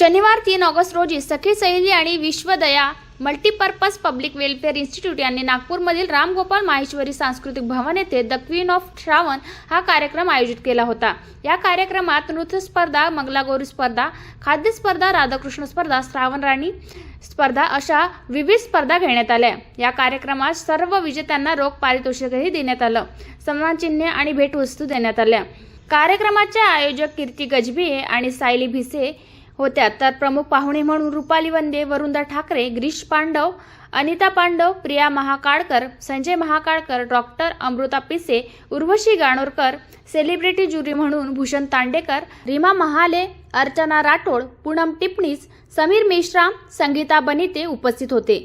शनिवार तीन ऑगस्ट रोजी सखी सहेली आणि Vishwadaya multipurpose public welfare institute यांनी नागपूरमधील रामगोपाल माहेश्वरी सांस्कृतिक भवन येथे द क्वीन ऑफ श्रावण हा कार्यक्रम आयोजित केला होता. या कार्यक्रमात नृत्य स्पर्धा मंगलागौरी स्पर्धा खाद्य स्पर्धा राधाकृष्ण स्पर्धा श्रावण राणी स्पर्धा अशा विविध स्पर्धा घेण्यात आल्या. या कार्यक्रमात सर्व विजेत्यांना रोख पारितोषिकही देण्यात आलं. सन्मानचिन्हे आणि भेटवस्तू देण्यात आल्या. कार्यक्रमाचे आयोजक कीर्ती गजभिये आणि सायली भिसे होत्या तर प्रमुख पाहुणे म्हणून Rupali Vande वरुंदा Thakre Grish Pandav Anita Pandav Priya Mahakalkar Sanjay Mahakalkar doctor Amruta Pise Urvashi गाणोरकर celebrity jury म्हणून भूषण तांडेकर रीमा महाले अर्चना राठोड पूनम टिपणीस समीर मेश्राम संगीता बनिते उपस्थित होते.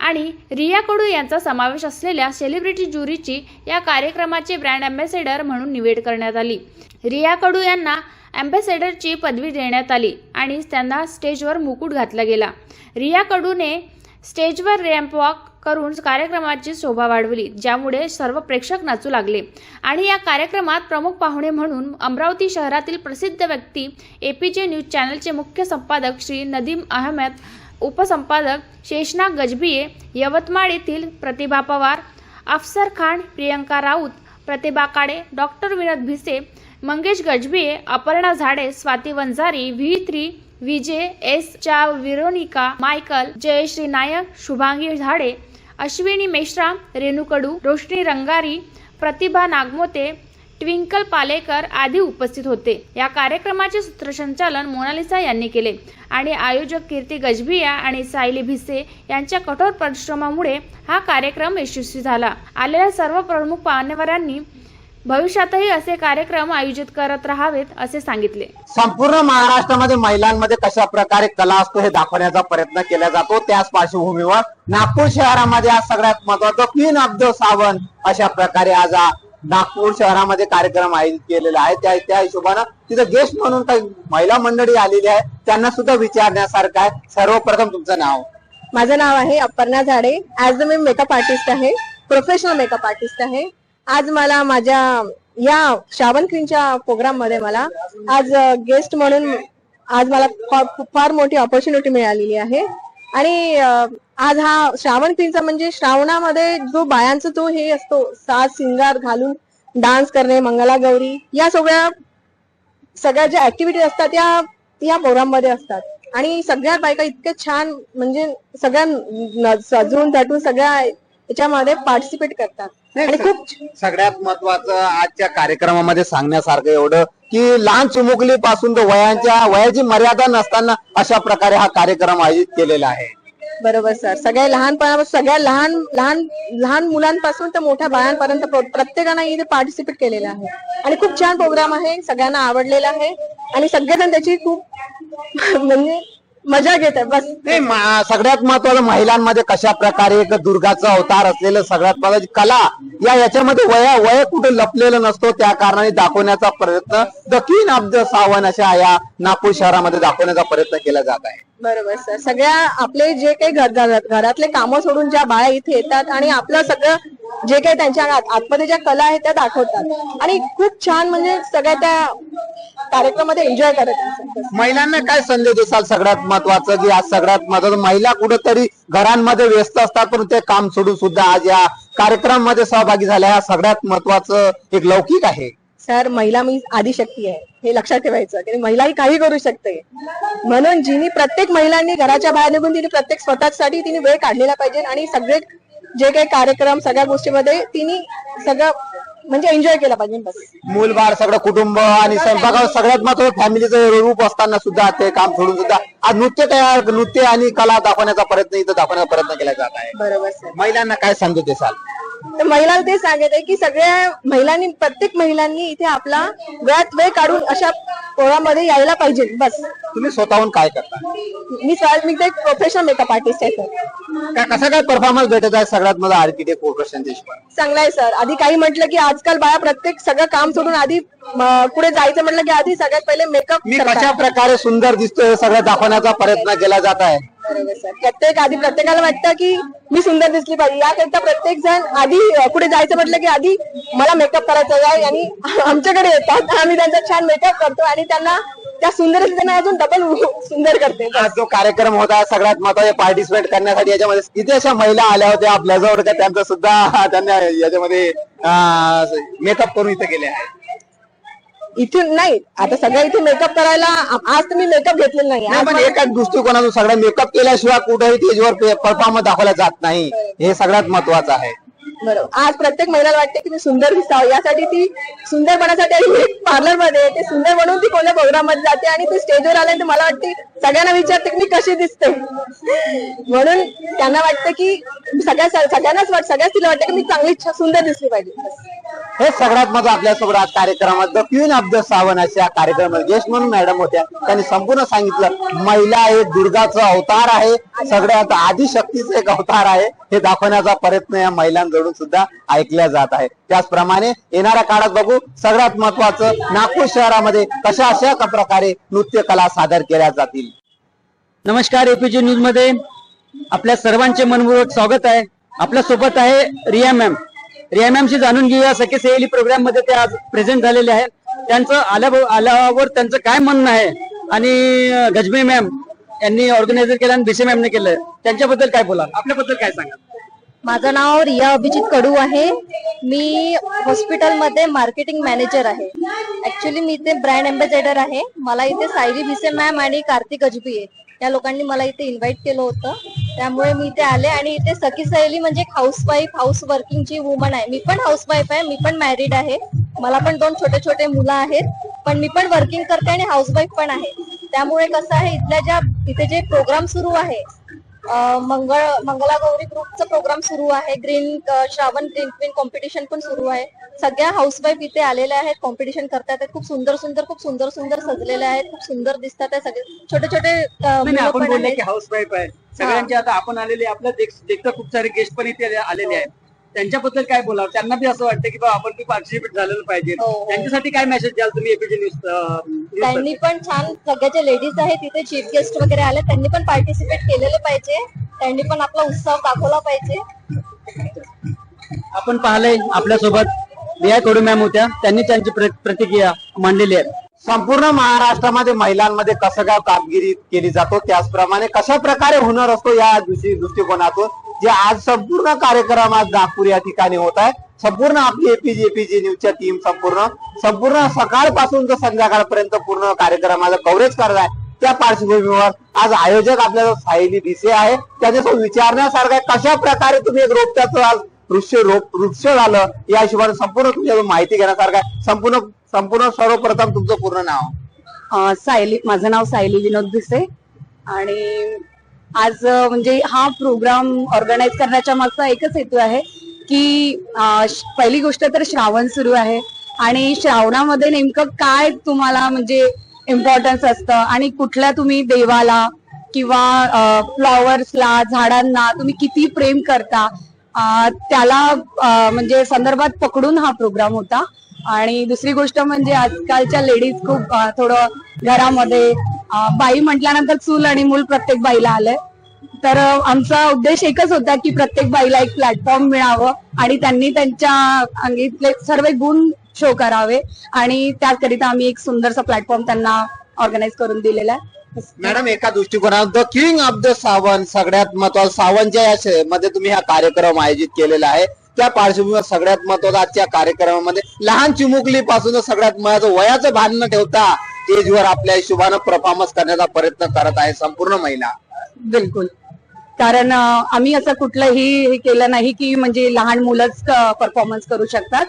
आणि रिया कडू यांचा समावेश असलेल्या सेलिब्रिटी ज्युरीची या कार्यक्रमाचे ब्रँड अँबॅसेडर म्हणून निवड करण्यात आली. रिया कडू यांना अँबॅसेडरची पदवी देण्यात आली आणि त्यांना स्टेजवर मुकुट घातला गेला. रिया कडूने स्टेजवर रॅम्प वॉक करून कार्यक्रमाची शोभा वाढवली ज्यामुळे सर्व प्रेक्षक नाचू लागले. आणि या कार्यक्रमात प्रमुख पाहुणे म्हणून अमरावती शहरातील प्रसिद्ध व्यक्ती ए पी जे न्यूज चॅनलचे मुख्य संपादक श्री नदीम अहमद उपसंपादक शेषनाग गजबिये यवतमाळ येथील Pratibha Pawar Afsar Khan Priyanka Raut Pratibha Kade doctor Vinod Bhise Mangesh Gajbhiye Aparna Zade Swati Vanjari V three Vijay S च्या Veronica Michael Jayashree Nayak Shubhangi Zade Ashwini Meshram Renukadu Roshni Rangari Pratibha Nagmote Twinkle Palekar आदी उपस्थित होते. या कार्यक्रमाचे सूत्रसंचालन Mona Lisa यांनी केले आणि आयोजक कीर्ती गजबिया आणि सायली भिसे यांच्या कठोर परिश्रमामुळे हा कार्यक्रम यशस्वी झाला. आलेल्या सर्व प्रमुख मान्यवरांनी भविष्यातही असे कार्यक्रम आयोजित करत राहावेत असे सांगितले. संपूर्ण महाराष्ट्रामध्ये महिलांमध्ये कशा प्रकारे कला असतो हे दाखवण्याचा प्रयत्न केला जातो. त्याच पार्श्वभूमीवर नागपूर शहरामध्ये आज सगळ्यात महत्वाचं क्वीन ऑफ द सावन अशा प्रकारे आज नागपूर शहरामध्ये कार्यक्रम आयोजित केलेला आहे. त्या त्या हिशोबानं तिथं गेस्ट म्हणून काही महिला मंडळी आलेली आहे. त्यांना सुद्धा विचारण्यासारखं आहे. सर्वप्रथम तुमचं नाव. माझं नाव आहे अपर्णा झाडे. ऍज अ मी मेकअप आर्टिस्ट आहे. प्रोफेशनल मेकअप आर्टिस्ट आहे. आज मला माझ्या या श्रावण क्वीनच्या प्रोग्राममध्ये मला आज गेस्ट म्हणून आज मला फार- फार मोठी ऑपॉर्च्युनिटी मिळालेली आहे. आणि आज हा श्रावण क्वीनचा म्हणजे श्रावणामध्ये जो बायांचा तो हे असतो साज सिंगार घालून डान्स करणे मंगलागौरी या सगळ्या सगळ्या ज्या ऍक्टिव्हिटी असतात त्या या प्रोग्राममध्ये असतात. आणि सगळ्या बायका इतक्या छान म्हणजे सगळ्या न- सजवून थाटून सगळ्या याच्यामध्ये पार्टिसिपेट करतात. आणि खूप सगळ्यात महत्वाचं आजच्या कार्यक्रमामध्ये सांगण्यासारखं एवढं की लहान चिमुकली पासून तर वयांच्या वयाची मर्यादा नसताना अशा प्रकारे हा कार्यक्रम आयोजित केलेला आहे. बरोबर सर. सगळ्या लहानपणापासून सगळ्या लहान लहान लहान मुलांपासून तर मोठ्या बायांपर्यंत प्र- प्रत्येकानं इथे पार्टिसिपेट केलेलं आहे. आणि खूप छान प्रोग्राम आहे. सगळ्यांना आवडलेला आहे. आणि सगळेजण त्याची खूप म्हणजे मजा घेत आहे बस. नाही मा- सगळ्यात महत्वाचं महिलांमध्ये कशा प्रकारे एक दुर्गाचा अवतार असलेलं सगळ्यात महत्वाची कला या याच्यामध्ये वया वय कुठे लपलेलं नसतो त्या कारणाने दाखवण्याचा प्रयत्न the queen of the Sawan अशा या नागपूर शहरामध्ये दाखवण्याचा प्रयत्न केला जात आहे. बरोबर सर. सगळ्या आपले जे काही घर- घर- घरातले कामं सोडून ज्या बाया इथे येतात आणि आपलं सगळं जे काही त्यांच्या आत- आतमध्ये ज्या कला आहेत त्या दाखवतात. आणि खूप छान म्हणजे सगळ्या त्या कार्यक्रमामध्ये एन्जॉय करत महिलांना काय संदेश देसाल? सगळ्यात महत्वाचं की आज सगळ्यात महत्वाचं महिला कुठेतरी घरांमध्ये व्यस्त असतात पण ते काम सोडून सुद्धा आज या कार्यक्रमामध्ये सहभागी झाल्या. हा सगळ्यात महत्वाचं एक लौकिक आहे. सर महिला मी आदिशक्ती आहे. हे लक्षात ठेवायचं की महिला ही काही करू शकते. म्हणून जिने प्रत्येक महिलांनी घराच्या बाहेर निघून तिने प्रत्येक स्वतःसाठी तिने वेळ काढलेला पाहिजे. आणि सगळे जे काही कार्यक्रम सगळ्या गोष्टीमध्ये तिने सगळं म्हणजे एन्जॉय केला पाहिजे बस. मूलबाळ सगळं कुटुंब आणि स्वयंपाकावर सगळ्यात महत्वाचं फॅमिलीचं रूप असताना सुद्धा ते काम सोडून सुद्धा आज नृत्य तयार नृत्य आणि कला दाखवण्याचा प्रयत्न इथं दाखवण्याचा प्रयत्न केला जात आहे. बरोबर सर. महिलांना काय संदेश देसाल तर महिलांना ते सांगत आहे की सगळ्या महिलांनी प्रत्येक महिलांनी इथे आपला वेळात वेळ काढून अशा पोळामध्ये यायला पाहिजे बस. तुम्ही स्वतःहून काय करता? मी स्वतः- मी एक प्रोफेशनल मेकअप आर्टिस्ट आहे सर काय कसा काय परफॉर्मन्स भेटत आहे सगळ्यात मला आर्किटेक्ट प्रोफेशन चांगला आहे सर आधी काही म्हटलं की आजकाल बाया प्रत्येक सगळं काम सोडून आधी म, पुढे जायचं म्हटलं की आधी सगळ्यात पहिले मेकअप मी कशा प्रकारे सुंदर दिसतोय हे सगळं दाखवण्याचा प्रयत्न केला जात आहे? बरोबर सर. प्रत्येक आधी प्रत्येकाला वाटतं की मी सुंदर दिसली पाहिजे. याकरिता प्रत्येक जण आधी कुठे पुढे जायचं म्हटलं की आधी मला मेकअप करायचा आहे आणि आमच्याकडे येतात. आम्ही त्यांचा छान मेकअप करतो आणि त्यांना त्या सुंदर त्यांना अजून डबल सुंदर करते. जो कार्यक्रम होता सगळ्यात महत्त्वाचे पार्टिसिपेट करण्यासाठी याच्यामध्ये किती अशा महिला आल्या होत्या. आपल्याजवळ का त्यांचं सुद्धा त्यांना याच्यामध्ये मेकअप करून इथे गेले आहे इथे नाही आता सगळ्या इथे मेकअप करायला आ- आज तुम्ही मेकअप घेतलेला नाही. नाही आज पण एकाच दृष्टिकोनातून सगळं मेकअप केल्याशिवाय कुठेही स्टेजवर परफॉर्मन्स दाखवला जात नाही. हे सगळ्यात महत्वाचं आहे. बरोबर आज प्रत्येक महिलाला वाटते की मी सुंदर दिसावं. यासाठी ती सुंदर बनण्यासाठी पार्लरमध्ये ते सुंदर म्हणून ती कोणत्या प्रोग्राममध्ये जाते आणि ती स्टेजवर आले तर मला वाटते सगळ्यांना विचारते की मी कशी दिसते. म्हणून त्यांना वाटतं की सगळ्या सगळ्यांनाच वाट सगळ्याच तिला वाटतं की मी चांगली सुंदर दिसली पाहिजे. हे सगळ्यात महत्त्व आपल्यासोबत आज कार्यक्रमात. The queen of the Sawan अशा कार्यक्रमात गेस्ट म्हणून मॅडम होत्या. त्यांनी संपूर्ण सांगितलं महिला हे दुर्गाचा अवतार आहे. सगळ्यात आदिशक्तीचा एक अवतार आहे. हे दाखवण्याचा प्रयत्न या महिलांकडून सुद्धा ऐकल्या जात आहे. त्याचप्रमाणे येणाऱ्या काळात बघू सगळ्यात महत्वाचं नागपूर शहरामध्ये कशा अशा प्रकारे नृत्य कला सादर केल्या जातील. नमस्कार एपीजी न्यूजमध्ये आपल्या सर्वांचे मनपूर्वक स्वागत आहे. आपल्यासोबत आहे रिया मॅम. रिया मॅमशी जाणून घेऊया सखे सहेली प्रोग्राममध्ये ते आज प्रेझेंट झालेले आहेत. त्यांचं आल्या आल्यावर त्यांचं काय म्हणणं आहे? आणि गजबे मॅम यांनी ऑर्गनायझर केलं आणि बिसे मॅमने केलं. त्यांच्याबद्दल काय बोला आपल्याबद्दल काय सांगा माझं नाव रिया अभिजित कडू आहे. मी हॉस्पिटलमध्ये मार्केटिंग मॅनेजर आहे. ऍक्च्युली मी इथे ब्रँड अँबॅसेडर आहे. मला इथे सायली भिसे मॅम आणि कार्तिक अजबी या लोकांनी मला इथे इन्व्हाइट केलं होतं. त्यामुळे मी इथे आले आणि इथे सखी सहेली म्हणजे हाऊसवाईफ हाऊस वर्किंगची वुमन आहे. मी पण हाऊसवाईफ आहे मी पण मॅरिड आहे. मला पण दोन छोटे छोटे मुलं आहेत. पण मी पण वर्किंग करते आणि हाऊसवाईफ पण आहे. त्यामुळे कसं आहे इथल्या ज्या इथे जे प्रोग्राम सुरू आहे मंगळ मंगलागौरी ग्रुपचा प्रोग्राम सुरू आहे. Green Shravan green queen competition पण सुरू आहे. सगळ्या हाऊसवाईफ इथे आलेल्या आहेत. कॉम्पिटिशन करतात. खूप सुंदर सुंदर खूप सुंदर सुंदर सजलेल्या आहेत. खूप सुंदर दिसतात आहे सगळे. छोटे छोटे अ, नाही, मुलं आपण पण बोलले आहेत. की हाऊस वाईफ आहे सगळ्यांचे आता आपण आलेले आपल्या देख- देखता खूप सारे गेस्ट पण इथे आलेले आहेत. त्यांच्याबद्दल काय बोला त्यांना बी असं वाटतं की बा आपण बी पार्टिसिपेट झालेलं पाहिजे. हो, हो. त्यांच्यासाठी काय मेसेज द्याल तुम्ही एपीजी न्यूज त्यांनी पण छान सगळ्या लेडीज आहेत तिथे चीफ गेस्ट वगैरे आले त्यांनी पण पार्टिसिपेट केलेलं पाहिजे. त्यांनी पण आपला उत्साह दाखवला पाहिजे. आपण पाहिलंय आपल्यासोबत रिया कडू मॅम होत्या. त्यांनी त्यांची प्र- प्रतिक्रिया मांडलेली आहे. संपूर्ण महाराष्ट्रामध्ये महिलांमध्ये कसं काय कामगिरी केली जातो? त्याचप्रमाणे कशा प्रकारे हुनर असतो या दृष्टी दृष्टिकोनातून? जे आज संपूर्ण कार्यक्रम आज नागपूर या ठिकाणी होत आहे. संपूर्ण आपली एपीजे एपीजे न्यूजच्या टीम संपूर्ण. संपूर्ण सकाळपासून तर संध्याकाळपर्यंत पूर्ण कार्यक्रमाचं कव्हरेज करत आहे. त्या पार्श्वभूमीवर आज आयोजक आपल्याला सायली भिसे आहे त्याच्यासोबत विचारण्यासारखं आहे कशा प्रकारे तुम्ही एक रोपट्याचं आज वृक्ष रोप वृक्ष झालं या हिशोबाने संपूर्ण तुमच्या माहिती घेण्यासारखं आहे. संपूर्ण संपूर्ण सर्वप्रथम तुमचं पूर्ण नाव. सायली माझं नाव सायली विनोद भिसे आणि आज म्हणजे हा प्रोग्राम ऑर्गनाईज करण्याच्या मागचा एकच हेतू आहे की पहिली गोष्ट तर श्रावण सुरू आहे आणि श्रावणामध्ये नेमकं काय तुम्हाला म्हणजे इम्पॉर्टन्स असतं आणि कुठल्या तुम्ही देवाला किंवा फ्लॉवर्सला झाडांना तुम्ही किती प्रेम करता त्याला म्हणजे संदर्भात पकडून हा प्रोग्राम होता. आणि दुसरी गोष्ट म्हणजे आजकालच्या लेडीज खूप थोडं घरामध्ये बाई म्हटल्यानंतर चूल आणि मूल प्रत्येक बाईला आलंय. तर आमचा उद्देश एकच होता की प्रत्येक बाईला एक प्लॅटफॉर्म मिळावं आणि त्यांनी त्यांच्या अंगीतले सर्व गुण शो करावे आणि त्याकरिता आम्ही एक सुंदरसा प्लॅटफॉर्म त्यांना ऑर्गनाईज करून दिलेला आहे. मॅडम एका दृष्टिकोनात the king of the Sawan सगळ्यात महत्वाचं सावनच्या या मध्ये तुम्ही हा कार्यक्रम आयोजित केलेला आहे. त्या पार्श्वभूमीवर सगळ्यात महत्त्वाचा आजच्या कार्यक्रमामध्ये लहान चिमुकली पासून सगळ्यात महत्वाचं वयाचं भान न ठेवता स्टेजवर आपल्या हिशोबानं परफॉर्मन्स करण्याचा प्रयत्न करत आहे संपूर्ण महिला. बिलकुल. कारण आम्ही असं कुठलंही हे केलं नाही की म्हणजे लहान मुलंच परफॉर्मन्स करू शकतात.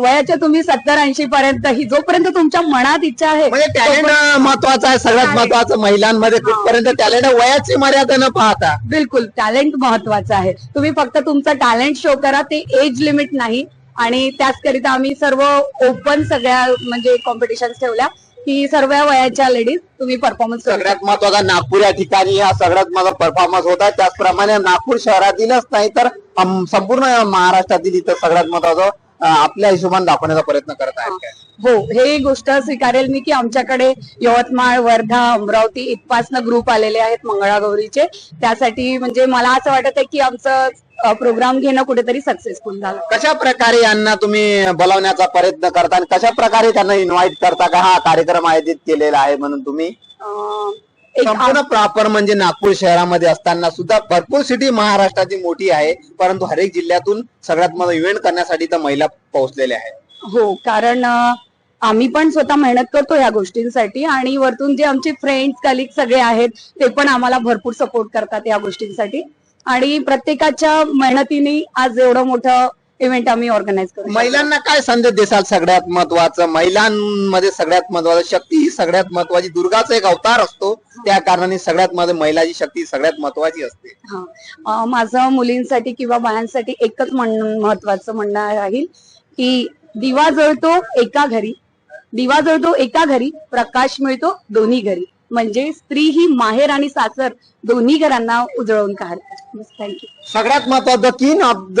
वयाच्या तुम्ही सत्तर ऐंशी पर्यंत ही जोपर्यंत तुमच्या मनात इच्छा आहे म्हणजे टॅलेंट महत्वाचं आहे सगळ्यात महत्वाचं महिलांमध्ये कुठपर्यंत टॅलेंट वयाची मर्यादा न पाहता. बिलकुल टॅलेंट महत्वाचं आहे. तुम्ही फक्त तुमचं टॅलेंट शो करा ते एज लिमिट नाही. आणि त्याचकरिता आम्ही सर्व ओपन सगळ्या म्हणजे कॉम्पिटिशन ठेवल्या. की सर्व वयाच्या लेडीज तुम्ही परफॉर्मन्स सगळ्यात महत्त्वाचा नागपूर या ठिकाणी हा सगळ्यात माझा परफॉर्मन्स होता. त्याचप्रमाणे नागपूर शहरातीलच नाही तर संपूर्ण महाराष्ट्रातील इथं सगळ्यात महत्वाचं आपल्या हिशोबाने दाखवण्याचा प्रयत्न करत आहेत. काय? हो हे गोष्ट स्वीकारेल मी की आमच्याकडे यवतमाळ वर्धा अमरावती इथपासनं ग्रुप आलेले आहेत मंगळागौरीचे. त्यासाठी म्हणजे मला असं वाटत आहे की आमचं प्रोग्राम घेणं कुठेतरी सक्सेसफुल झालं. कशा प्रकारे यांना तुम्ही बोलावण्याचा प्रयत्न करता आणि कशा प्रकारे त्यांना इन्व्हाइट करता का हा कार्यक्रम आयोजित केलेला आहे म्हणून तुम्ही? अं, एक संपूर्ण प्रॉपर म्हणजे नागपूर शहरामध्ये असताना सुद्धा भरपूर सिटी महाराष्ट्राची मोठी आहे परंतु हरेक जिल्ह्यातून सगळ्यात मोठा इव्हेंट करण्यासाठी तर महिला पोहोचलेल्या आहेत. हो कारण अं, आम्ही पण स्वतः मेहनत करतो या गोष्टींसाठी आणि वरतून जे आमचे फ्रेंड्स कलिग सगळे आहेत ते पण आम्हाला भरपूर सपोर्ट करतात या गोष्टींसाठी. आणि प्रत्येकाच्या मेहनतीने आज एवढं मोठं इव्हेंट आम्ही ऑर्गनाईज करू. महिलांना काय संदेश देसाल सगळ्यात महत्वाचं? महिलांमध्ये सगळ्यात महत्वाचं शक्ती ही सगळ्यात महत्वाची. दुर्गाचा एक अवतार असतो. त्या कारणाने सगळ्यात मध्ये महिलाची शक्ती सगळ्यात महत्वाची असते. हा. माझं मुलींसाठी किंवा बायांसाठी एकच म्हण महत्वाचं म्हणणं राहील की दिवा जळतो एका घरी. दिवा जळतो एका घरी. प्रकाश मिळतो दोन्ही घरी. म्हणजे स्त्री ही माहेर आणि सासर दोन्ही घरांना उजळवून काढते. थँक्यू सगळ्यात महत्वाचं किन ऑफ द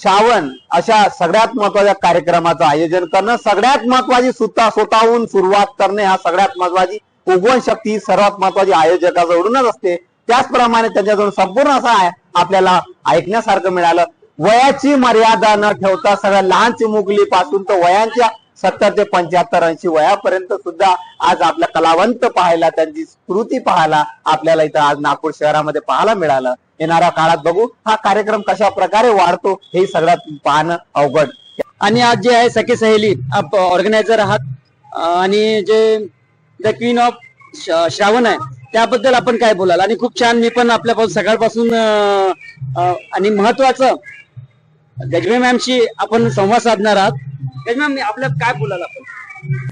श्रावण अशा सगळ्यात महत्त्वाच्या कार्यक्रमाचं आयोजन करणं. सगळ्यात महत्वाची सुद्धा स्वतःहून सुरुवात करणे हा सगळ्यात महत्वाची उगवण शक्ती सर्वात महत्वाची आयोजकाजवळूनच असते. त्याचप्रमाणे त्याच्याजवळ संपूर्ण असं आहे आपल्याला ऐकण्यासारखं मिळालं. वयाची मर्यादा न ठेवता सगळ्या लहान चिमुकली पासून तर वयांच्या सत्तर ते पंच्याहत्तर ऐंशी वयापर्यंत सुद्धा आज आपल्या कलावंत पाहायला त्यांची स्मृती पाहायला आपल्याला इथं आज नागपूर शहरामध्ये पाहायला मिळालं. येणाऱ्या काळात बघू हा कार्यक्रम कशा प्रकारे वाढतो हे सगळ्यात पाहणं अवघड. आणि आज जे आहे सखी सहेली आप ऑर्गनायझर आहात. आणि जे द क्वीन ऑफ श्रावण आहे त्याबद्दल आपण काय बोलाल? आणि खूप छान मी पण आपल्यापासून सकाळपासून आणि महत्वाचं गजबे मॅमशी आपण संवाद साधणार आहात. मॅम आपल्या काय बोलायला आपण?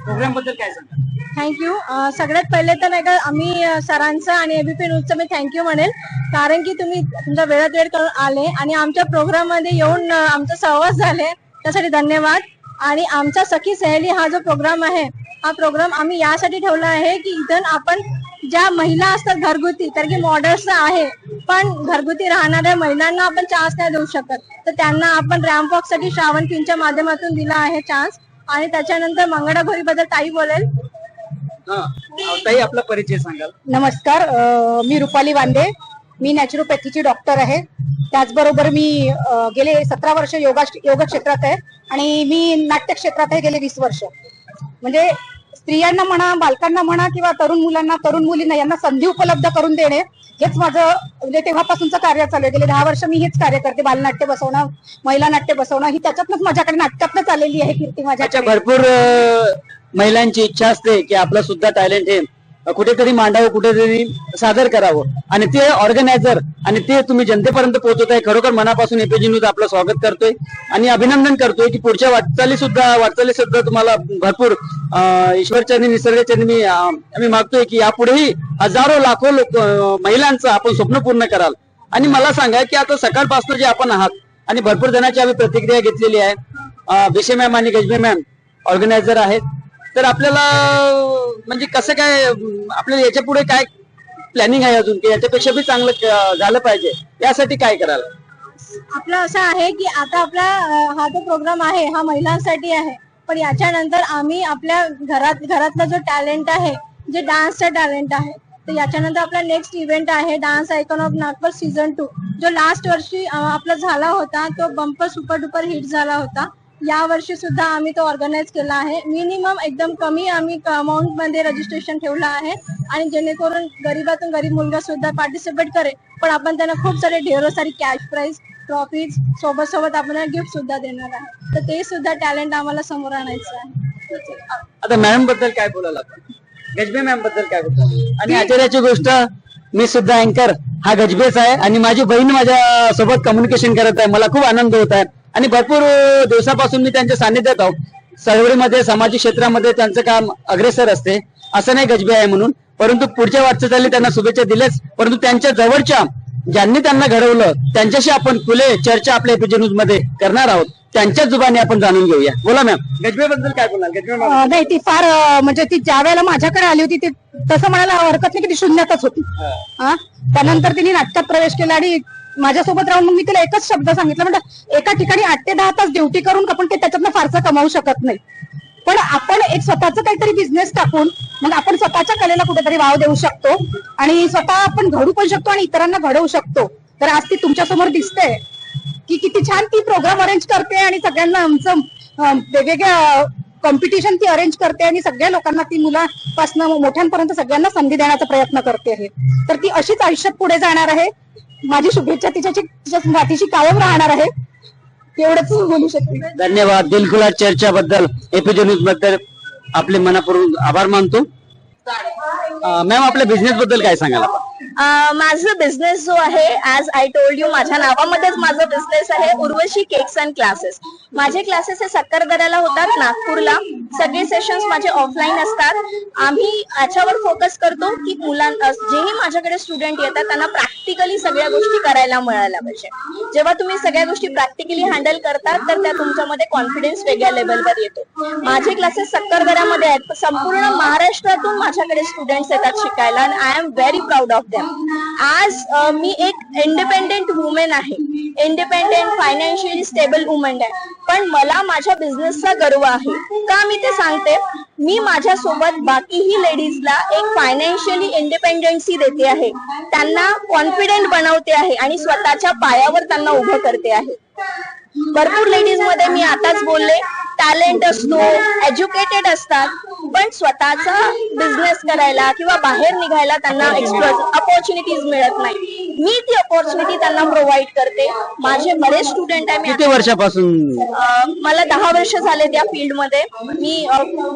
प्रोग्रामबद्दल काय सांगा थँक्यू सगळ्यात पहिले तर नाही का आम्ही सरांचं आणि एबीपी न्यूजचं मी थँक्यू म्हणेल. कारण की तुम्ही तुमचा वेळात वेळ करून आले आणि आमच्या प्रोग्राममध्ये येऊन आमचा सहवास झाले. त्यासाठी धन्यवाद. आणि आमचा सखी सहेली हा जो प्रोग्राम आहे हा प्रोग्राम आम्ही यासाठी ठेवला आहे की इथं आपण ज्या महिला असतात घरगुती तर की मॉडल्स आहे पण घरगुती राहणाऱ्या महिलांना आपण चान्स नाही देऊ शकत. तर त्यांना आपण रॅम्प वॉकसाठी श्रावण माध्यमातून दिला आहे चान्स आणि त्याच्यानंतर मंगळागौरी बद्दल ताई बोलेल. हा ताई आपला परिचय सांगाल. नमस्कार मी रुपाली वांदे. मी नॅचरोपॅथीची डॉक्टर आहे. त्याचबरोबर मी गेले सतरा वर्ष योगा योग क्षेत्रात आहे आणि मी नाट्य क्षेत्रात आहे गेले वीस वर्ष. म्हणजे स्त्रियांना म्हणा बालकांना म्हणा किंवा तरुण मुलांना तरुण मुलींना यांना संधी उपलब्ध करून देणे हेच माझं म्हणजे तेव्हापासूनचं कार्य चालू आहे. गेले दहा वर्ष मी हेच कार्य करते. बालनाट्य बसवणं महिला नाट्य बसवणं ही त्याच्यातनंच माझ्याकडे नाटकातनंच आलेली आहे कीर्ती माझ्या भरपूर महिलांची इच्छा असते की आपलं सुद्धा टॅलेंट हे कुठेतरी मांडावं कुठेतरी सादर करावं. आणि ते ऑर्गनायझर आणि ते तुम्ही जनतेपर्यंत पोहोचवत आहे खरोखर मनापासून एपीजी न्यूज आपलं स्वागत करतोय. आणि अभिनंदन करतोय की पुढच्या वाटचाली सुद्धा वाटचाली सुद्धा तुम्हाला भरपूर अं, ईश्वरचरणी निसर्गचरणी मी आम्ही मागतोय की यापुढेही हजारो लाखो लोक महिलांचं आपण स्वप्न पूर्ण कराल. आणि मला सांगा की आता सकाळपासून जे आपण आहात आणि भरपूर जणांची आम्ही प्रतिक्रिया घेतलेली आहे. अं, विषय मॅम आणि गजबे मॅम ऑर्गनायझर आहेत. तर आपल्याला म्हणजे कसं काय आपल्याला याच्यापुढे काय प्लॅनिंग आहे अजून? की याच्यापेक्षा बी चांगलं झालं पाहिजे. यासाठी काय कराल? आपलं असं आहे की आता आपला हा जो प्रोग्राम आहे हा महिलांसाठी आहे. पण याच्यानंतर आम्ही आपल्या घरात घरातला जो टॅलेंट आहे जे डान्सचा टॅलेंट आहे तर याच्यानंतर आपला नेक्स्ट इव्हेंट आहे dance icon of Nagpur season two जो लास्ट वर्षी आपला झाला होता तो बंपर सुपर डुपर हिट झाला होता. या वर्षी सुद्धा आम्ही तो ऑर्गनाईज केला आहे. मिनिमम एकदम कमी आम्ही अमाऊंटमध्ये रजिस्ट्रेशन ठेवलं आहे. आणि जेणेकरून गरीबातून गरीब मुलगा सुद्धा पार्टिसिपेट करेल पण आपण त्यांना खूप सारे ढेरो सारी कॅश प्राइज ट्रॉफीज सोबत सोबत आपण गिफ्ट सुद्धा देणार आहे. तर ते सुद्धा टॅलेंट आम्हाला समोर आणायचं आहे. आता मॅमबद्दल काय बोलाल आपण? गजबे मॅमबद्दल काय बोलाल? आणि आश्चर्याची गोष्ट मी सुद्धा अँकर हा गजबेच आहे. आणि माझी बहीण माझ्या सोबत कम्युनिकेशन करत आहे. मला खूप आनंद होत आहे. आणि भरपूर दिवसापासून मी त्यांच्या सानिध्यात आहोत चळवळीमध्ये सामाजिक क्षेत्रामध्ये त्यांचं काम अग्रेसर असते. असं नाही गजबे आहे म्हणून. परंतु पुढच्या वाटचाली त्यांना शुभेच्छा दिल्याच परंतु त्यांच्या जवळच्या ज्यांनी त्यांना घडवलं त्यांच्याशी आपण खुले चर्चा आपल्या एपीजे न्यूजमध्ये करणार आहोत. त्यांच्याच जुबाने आपण जाणून घेऊया. बोला मॅम. गजबे बद्दल काय बोलाल गजबे नाही ती फार म्हणजे ती ज्या वेळेला माझ्याकडे आली होती ती तसं म्हणायला हरकत नाही की ती शून्यातच होती. त्यानंतर तिने नाटकात प्रवेश केला आणि माझ्यासोबत राहून मग मी तिला एकच शब्द सांगितलं म्हणजे एका ठिकाणी आठ ते दहा तास ड्युटी करून आपण ते त्याच्यातनं फारसं कमावू शकत नाही. पण आपण एक स्वतःच काहीतरी बिझनेस टाकून मग आपण स्वतःच्या कलेला कुठेतरी वाव देऊ शकतो आणि स्वतः आपण घडू पण शकतो आणि इतरांना घडवू शकतो. तर आज ती तुमच्यासमोर दिसते की किती छान ती प्रोग्राम अरेंज करते आणि सगळ्यांना आमचं वेगवेगळ्या कॉम्पिटिशन ती अरेंज करते आणि सगळ्या लोकांना ती मुलापासून मोठ्यांपर्यंत सगळ्यांना संधी देण्याचा प्रयत्न करते आहे तर ती अशीच आयुष्यात पुढे जाणार आहे. माझी शुभेच्छा तिच्याची तिच्या पाठीशी कायम राहणार आहे. एवढंच बोलू शकते. धन्यवाद. दिलखुलास चर्चाबद्दल एपीजे न्यूजबद्दल आपले मनापूर्वक आभार मानतो. मॅम आपल्या बिझनेस बद्दल काय सांगाल माझं बिझनेस जो आहे ऍज आय टोल्ड यू माझ्या नावामध्येच माझं बिझनेस आहे उर्वशी केक्स अँड क्लासेस. माझे क्लासेस हे सक्करदऱ्याला होतात नागपूरला. सगळे सेशन्स माझे ऑफलाईन असतात. आम्ही याच्यावर फोकस करतो की मुलांना जेही माझ्याकडे स्टुडंट येतात त्यांना प्रॅक्टिकली सगळ्या गोष्टी करायला मिळायला पाहिजे. जेव्हा तुम्ही सगळ्या गोष्टी प्रॅक्टिकली हँडल करतात तर त्या तुमच्यामध्ये कॉन्फिडन्स वेगळ्या लेवलवर येतो. माझे क्लासेस सक्करदऱ्यामध्ये आहेत. संपूर्ण महाराष्ट्रातून माझ्याकडे स्टुडंट्स येतात शिकायला आणि I am very proud of them आज मी एक इंडिपेंडेंट वुमेन आहे. इंडिपेंडेंट फायनान्शियली स्टेबल वुमेन आहे. पण मला माझ्या बिझनेसचा गर्व आहे. का मी ते सांगते? मी माझ्या सोबत बाकीही लेडीजला एक फायनान्शियली इंडिपेंडन्सी देते आहे. त्यांना कॉन्फिडेंट बनवते आहे आणि स्वतःच्या पायावर त्यांना उभं करते आहे. भरपूर लेडीजमध्ये मी आताच बोलले. टॅलेंट असतो एज्युकेटेड असतात पण स्वतःचा बिझनेस करायला किंवा बाहेर निघायला त्यांना अपॉर्च्युनिटीज मिळत नाही. मी ती अपॉर्च्युनिटी त्यांना प्रोव्हाइड करते. माझे बरेच स्टुडंट आहे मी वर्षापासून? मला दहा वर्ष झाले त्या फील्डमध्ये मी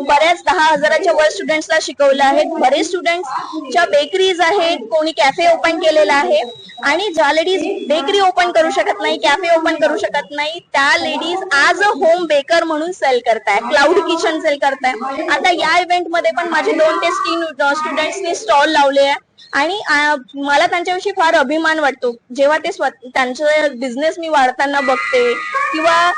बऱ्याच दहा हजाराच्या वर स्टुडंट्सला शिकवलं आहे. बरेच स्टुडंट्सच्या बेकरीज आहेत कोणी कॅफे ओपन केलेला आहे. आणि ज्या लेडीज बेकरी ओपन करू शकत नाही कॅफे ओपन करू शकत नाही त्या लेडीज आज अ होम बेकर म्हणून सेल करताय क्लाउड किचन सेल करताय. आता या इव्हेंटमध्ये पण माझे दोन ते तीन स्टुडंट्सनी स्टॉल लावले आहे. आणि मला त्यांच्याविषयी फार अभिमान वाटतो. जेव्हा ते त्यांचं बिझनेस मी वाढताना बघते किंवा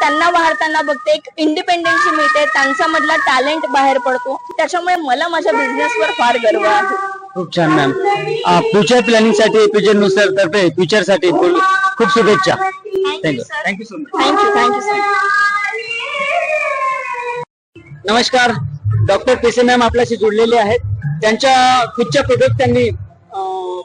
त्यांना वाढताना बघते एक इंडिपेंडन्सी मिळते त्यांचा मधला टॅलेंट बाहेर पडतो. त्याच्यामुळे मला माझ्या बिझनेसवर फार गर्व आहे. खूप छान मॅम फ्युचर प्लॅनिंगसाठी एपीजे न्यूज तर्फे फ्युचरसाठी खूप शुभेच्छा. Thank you thank you so much thank you thank you sir नमस्कार. डॉक्टर पेसे मॅम आपल्याशी जोडलेले आहेत. त्यांच्या कुठच्या प्रोडक्ट त्यांनी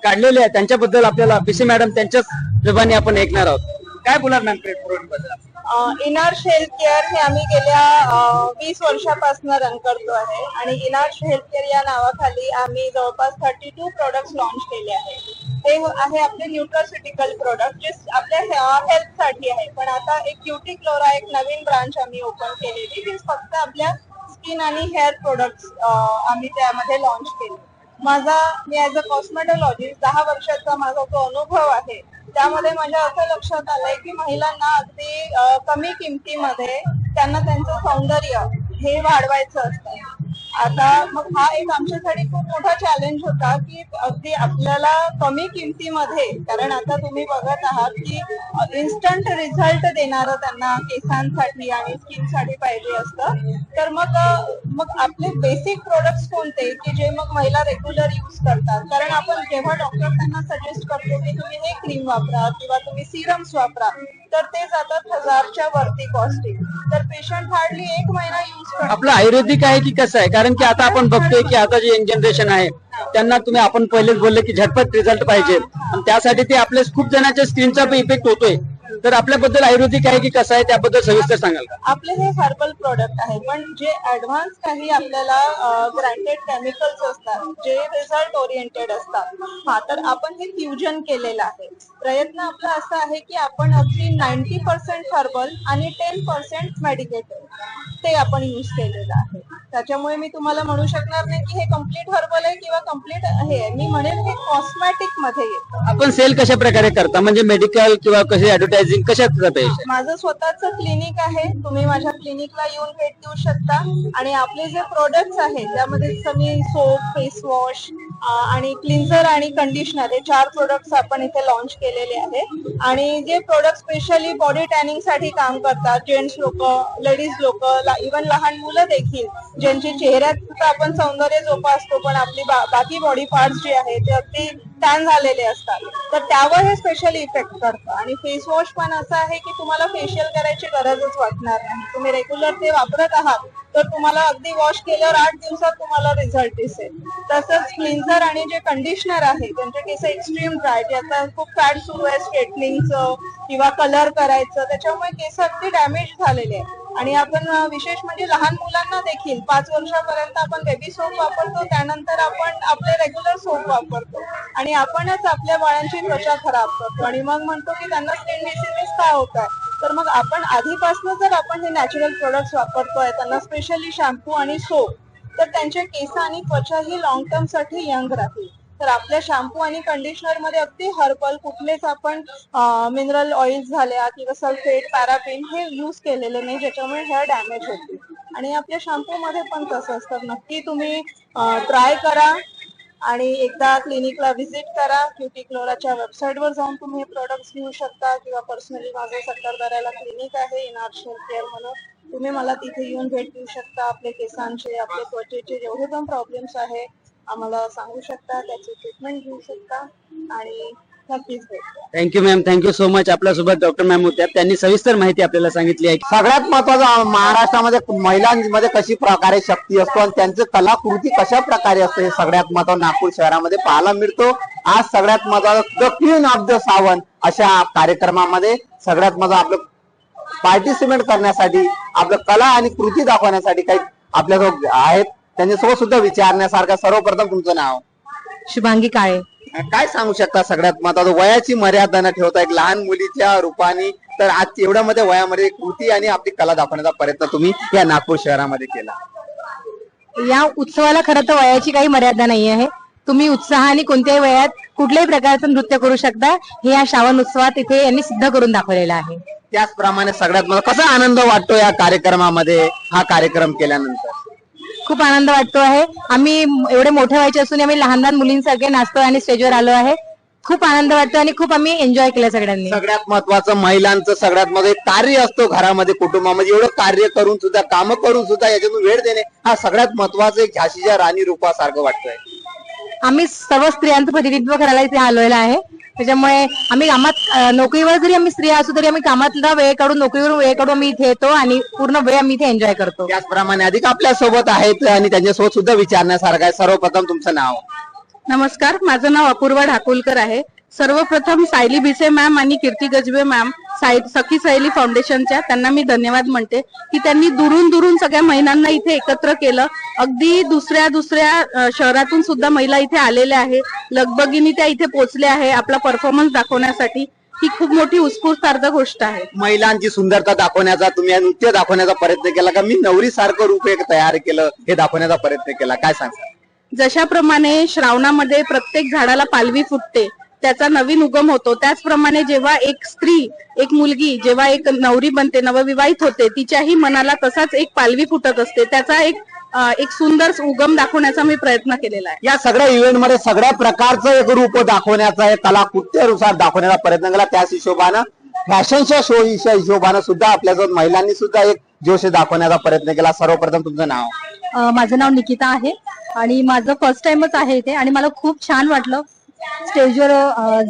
काढलेले आहेत. त्यांच्याबद्दल आपल्याला पेसे मॅडम त्यांच्याच जबानी आपण ऐकणार आहोत. काय बोलणार मॅम प्रोडक्टबद्दल इनार्श हेल्थ केअर हे आम्ही गेल्या वीस वर्षापासून रन करतो आहे. आणि इनार्श हेल्थ केअर या नावाखाली आम्ही जवळपास थर्टी टू प्रोडक्ट लॉन्च केले आहेत. ते आहे आपले न्यूट्रास्युटिकल प्रोडक्ट जे आपल्या हेल्थसाठी आहे. पण आता एक क्युटी क्लोरा एक नवीन ब्रांच आम्ही ओपन केलेली जी फक्त आपल्या स्किन आणि हेअर प्रोडक्ट्स आम्ही त्यामध्ये लॉन्च केले. माझा मी ॲज अ कॉस्मेटॉलॉजिस्ट दहा वर्षाचा माझा जो अनुभव आहे त्यामध्ये माझ्या असं लक्षात आलंय की महिलांना अगदी कमी किमतीमध्ये त्यांना त्यांचं सौंदर्य हे वाढवायचं असतं. आता मग हा एक आमच्यासाठी खूप मोठा चॅलेंज होता की अगदी आपल्याला कमी किमतीमध्ये कारण आता तुम्ही बघत आहात की इन्स्टंट रिझल्ट देणारं त्यांना केसांसाठी आणि स्किनसाठी पाहिजे असतं. तर मग मग आपले बेसिक प्रोडक्ट्स कोणते की जे मग महिला रेग्युलर यूज करतात? कारण आपण जेव्हा डॉक्टर त्यांना सजेस्ट करतो की तुम्ही हे क्रीम वापरा किंवा तुम्ही सिरम्स वापरा तर ते जातात हजारच्या वरती कॉस्टिंग तर पेशंट हार्डली एक महिना यूज करतो आपलं आयुर्वेदिक आहे की कसं आहे? कारण की आता आपण बघतोय की आता जे यंग जनरेशन आहे त्यांना तुम्ही आपण पहिलेच बोलले की झटपट रिझल्ट पाहिजे. आणि त्यासाठी ते आपल्या खूप जणांच्या स्किनचा इफेक्ट होतोय. तर आपल्याबद्दल आयुर्वेदिक आहे की कसं आहे त्याबद्दल सविस्तर सांगाल का? आपले हे हर्बल प्रोडक्ट आहे पण जे ऍडव्हान्स काही आपल्याला ग्रँटेड केमिकल्स असतात जे रिझल्ट ओरिएंटेड असतात हा तर आपण हे फ्युजन केलेलं आहे. प्रयत्न आपला असा आहे की आपण अगदी नाईन्टी पर्सेंट हर्बल आणि टेन पर्सेंट मेडिकेटेड ते आपण युज केलेलं आहे. त्याच्यामुळे मी तुम्हाला म्हणू शकणार नाही की हे कंप्लीट हर्बल आहे किंवा कंप्लीट हे आहे. मी म्हणेन हे कॉस्मॅटिकमध्ये येतं. आपण सेल कशा प्रकारे करता? म्हणजे मेडिकल किंवा कशी ऍडव्हर्टायझिंग कशा प्रकारे माझं स्वतःच क्लिनिक आहे. तुम्ही माझ्या क्लिनिकला येऊन भेट देऊ शकता. आणि आपले जे प्रोडक्ट्स आहेत त्यामध्ये मी सोप फेस वॉश आणि क्लिन्झर आणि कंडिशनर हे चार प्रोडक्ट्स आपण इथे लॉन्च केलेले आहेत. आणि जे प्रोडक्ट स्पेशली बॉडी टॅनिंगसाठी काम करतात जेंट्स लोक लेडीज लोक इव्हन लहान मुलं देखील ज्यांचे चेहऱ्यात आपण सौंदर्य जोपासतो पण आपली बा- बाकी बॉडी पार्ट्स जे आहेत ते अगदी टॅन झालेले असतात. तर त्यावर हे स्पेशल इफेक्ट करतं. आणि फेस वॉश पण असं आहे की तुम्हाला फेशियल करायची गरजच वाटणार नाही. तुम्ही रेग्युलर ते वापरत आहात तर तुम्हाला अगदी वॉश केल्यावर आठ दिवसात तुम्हाला रिझल्ट दिसेल. तसंच क्लिन्झर आणि जे कंडिशनर आहे त्यांचे केस एक्स्ट्रीम ड्राय जे आता खूप फॅट सुरू आहे स्ट्रेटनिंगचं किंवा कलर करायचं त्याच्यामुळे केस अगदी डॅमेज झालेले आहे आणि आपण विशेष म्हणजे लहान मुलांना देखील पाच वर्षापर्यंत आपण बेबी सोप वापरतो त्यानंतर आपण आपले रेग्युलर सोप वापरतो. आणि आपणच आपल्या बाळांची त्वचा खराब करतो. आणि मग म्हणतो की त्यांना स्किन डिसिजेस काय होत आहे? तर मग आपण आधीपासून जर आपण हे नॅचरल प्रोडक्ट्स वापरतोय त्यांना स्पेशली शॅम्पू आणि सोप तर त्यांच्या केस आणि त्वचा ही लॉंग टर्मसाठी यंग राहील. तर आपल्या शॅम्पू आणि कंडिशनरमध्ये अगदी हर्बल कुठलेच आपण मिनरल ऑइल्स झाल्या किंवा सल्फेट पॅराफिन हे युज केलेले नाही ज्याच्यामुळे हेअर डॅमेज होते. आणि आपल्या शॅम्पू मध्ये पण तसं असतं. नक्की तुम्ही ट्राय करा आणि एकदा क्लिनिकला व्हिजिट करा. क्युटी क्लोराच्या वेबसाईटवर जाऊन तुम्ही हे प्रोडक्ट्स घेऊ शकता किंवा पर्सनली माझं सक्करदऱ्याला क्लिनिक आहे इन आर्ट केअर म्हणून. तुम्ही मला तिथे येऊन भेट देऊ शकता. आपले केसांचे आपले त्वचेचे जेवढे पण प्रॉब्लेम्स आहे आम्हाला सांगू शकता त्याची ट्रीटमेंट घेऊ शकता आणि नक्कीच thank you ma'am thank you so much आपल्यासोबत डॉक्टर मॅम होत्या. त्यांनी सविस्तर माहिती आपल्याला सांगितली आहे. सगळ्यात महत्वाचं महाराष्ट्रामध्ये महिलांमध्ये कशी प्रकारे शक्ती असतो आणि त्यांचं कलाकृती कशा प्रकारे असते हे सगळ्यात महत्वाचं नागपूर शहरामध्ये पाहायला मिळतो. आज सगळ्यात महत्वाचं the queen of the Sawan अशा कार्यक्रमामध्ये सगळ्यात महत्वाचं आपलं पार्टिसिपेट करण्यासाठी आपलं कला आणि कृती दाखवण्यासाठी काही आपल्यासोबत आहेत. त्यांच्यासोबत सुद्धा विचारण्यासारखं सर्वप्रथम तुमचं नाव? शुभांगी काळे. काय सांगू शकता सगळ्यात महत्वाचं? वयाची मर्यादा न ठेवता एक लहान मुलीच्या रूपाने तर आज एवढ्या मध्ये वयामध्ये कृती आणि आपली कला दाखवण्याचा प्रयत्न तुम्ही या नागपूर शहरामध्ये केला. या उत्सवाला खरं तर वयाची काही मर्यादा नाही आहे तुम्ही उत्साहाने कोणत्याही वयात कुठल्याही प्रकारचं नृत्य करू शकता. हे या श्रावण उत्सवात इथे यांनी सिद्ध करून दाखवलेलं आहे. त्याचप्रमाणे सगळ्यात मला कसा आनंद वाटतो या कार्यक्रमामध्ये? हा कार्यक्रम केल्यानंतर. खूप आनंद वाटतो आहे. आम्ही एवढे मोठे व्हायचे असून आम्ही लहान लहान मुलींसारखे नाचतो आणि स्टेजवर आलो आहे. खूप आनंद वाटतो आणि खूप आम्ही एन्जॉय केलं सगळ्यांनी. सगळ्यात महत्वाचं महिलांचं सगळ्यात मध्ये कार्य असतो घरामध्ये कुटुंबामध्ये. एवढं कार्य करून सुद्धा कामं करून सुद्धा याच्यातून वेळ देणे हा सगळ्यात महत्वाचं एक झाशीच्या राणी रूपासारखं वाटतंय. आम्ही सर्व स्त्रियांचं प्रतिनिधित्व करायला इथे आलेलो आहे. त्याच्यामुळे आम्ही कामात नोकरीवर जरी आम्ही स्त्रिया असू तरी आम्ही कामातला वेळ काढून नोकरीवरून वेळ काढून आम्ही इथे येतो आणि पूर्ण वेळ आम्ही इथे एन्जॉय करतो. त्याचप्रमाणे अधिक आपल्यासोबत आहेत आणि त्यांच्यासोबत सुद्धा विचारण्यासारखं आहे. सर्वप्रथम तुमचं नाव. नमस्कार माझं नाव अपूर्वा ढाकुलकर आहे. सर्वप्रथम सायली भिसे मॅम आणि कीर्ती गजबे मॅम. साई सखी सायली फाउंडेशनच्या त्यांना मी धन्यवाद म्हणते की त्यांनी दुरून दुरून सगळ्या महिलांना इथे एकत्र केलं. अगदी दुसऱ्या दुसऱ्या शहरातून सुद्धा महिला इथे आलेल्या आहे. लगबगीने त्या इथे पोहोचल्या आहे आपला परफॉर्मन्स दाखवण्यासाठी. ही खूप मोठी उत्स्फूर्तार्थ गोष्ट आहे. महिलांची सुंदरता दाखवण्याचा तुम्ही नृत्य दाखवण्याचा प्रयत्न केला का? मी नवरी सारखं रूप एक तयार केलं हे दाखवण्याचा प्रयत्न केला. काय सांगता? जशाप्रमाणे श्रावणामध्ये प्रत्येक झाडाला पालवी फुटते. त्याचा नवीन उगम होतो. त्याचप्रमाणे जेव्हा एक स्त्री एक मुलगी जेव्हा एक नवरी बनते नवविवाहित होते तिच्याही मनाला तसाच एक पालवी फुटत असते. त्याचा एक एक सुंदर उगम दाखवण्याचा मी प्रयत्न केलेला आहे. या सगळ्या इव्हेंटमध्ये सगळ्या प्रकारचं एक रूप दाखवण्याचा एक कलाकृत्यानुसार दाखवण्याचा प्रयत्न केला. त्याच हिशोबानं फॅशनच्या शो हिशोबानं सुद्धा आपल्यासोबत महिलांनी सुद्धा एक जोश दाखवण्याचा प्रयत्न केला. सर्वप्रथम तुमचं नाव. माझं नाव निकिता आहे आणि माझं फर्स्ट टाइमच आहे इथे आणि मला खूप छान वाटलं. स्टेजवर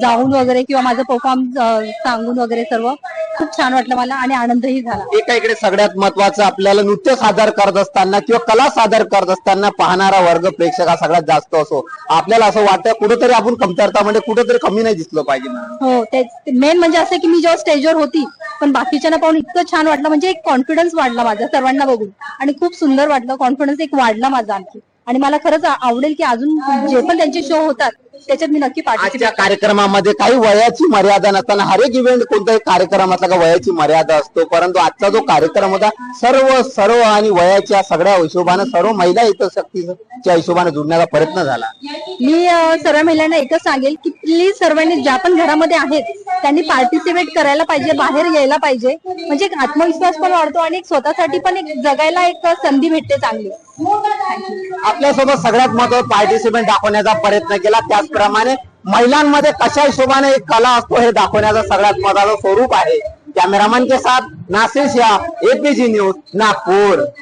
जाऊन वगैरे किंवा माझं परफॉर्म सांगून वगैरे सर्व खूप छान वाटलं मला आणि आनंदही झाला. एका इकडे सगळ्यात महत्वाचं आपल्याला नृत्य सादर करत असताना किंवा कला सादर करत असताना पाहणारा वर्ग प्रेक्षक हा सगळ्यात जास्त असो. आपल्याला असं वाटतं कुठेतरी आपण कमतरता म्हणजे कुठेतरी कमी नाही दिसलं पाहिजे. हो ते मेन म्हणजे असं की मी जेव्हा स्टेजवर होती पण बाकीच्यांना पाहून इतकं छान वाटलं. म्हणजे एक कॉन्फिडन्स वाढला माझा सर्वांना बघून. आणि खूप सुंदर वाटलं. कॉन्फिडन्स एक वाढला माझा आणखी. आणि मला खरंच आवडेल की अजून जे पण त्यांचे शो होतात त्याच्यात मी नक्की आजच्या पार्टिसिपेट कार्यक्रमामध्ये काही वयाची मर्यादा नसताना हर एक इव्हेंट कोणत्याही कार्यक्रमातला का वयाची मर्यादा असतो. परंतु आजचा जो कार्यक्रम होता सर्व सर्व आणि वयाच्या सगळ्या हिशोबानं सर्व महिला हितशक्तीच्या हिशोबाने जुडण्याचा प्रयत्न झाला. मी अ, सर्व महिलांना एकच सांगेल की प्लीज सर्वांनी ज्या पण घरामध्ये आहेत त्यांनी पार्टिसिपेट करायला पाहिजे बाहेर यायला पाहिजे. म्हणजे एक आत्मविश्वास पण वाढतो आणि एक स्वतःसाठी पण एक जगायला एक संधी भेटते चांगली. आपल्यासोबत सगळ्यात महत्वाचं पार्टिसिपेंट दाखवण्याचा प्रयत्न केला. त्याचप्रमाणे महिलांमध्ये कशा हिशोबाने एक कला असतो हे दाखवण्याचं सगळ्यात महत्वाचं स्वरूप आहे. कॅमेरामन के साथ नासिर शाह एपीजी न्यूज नागपूर.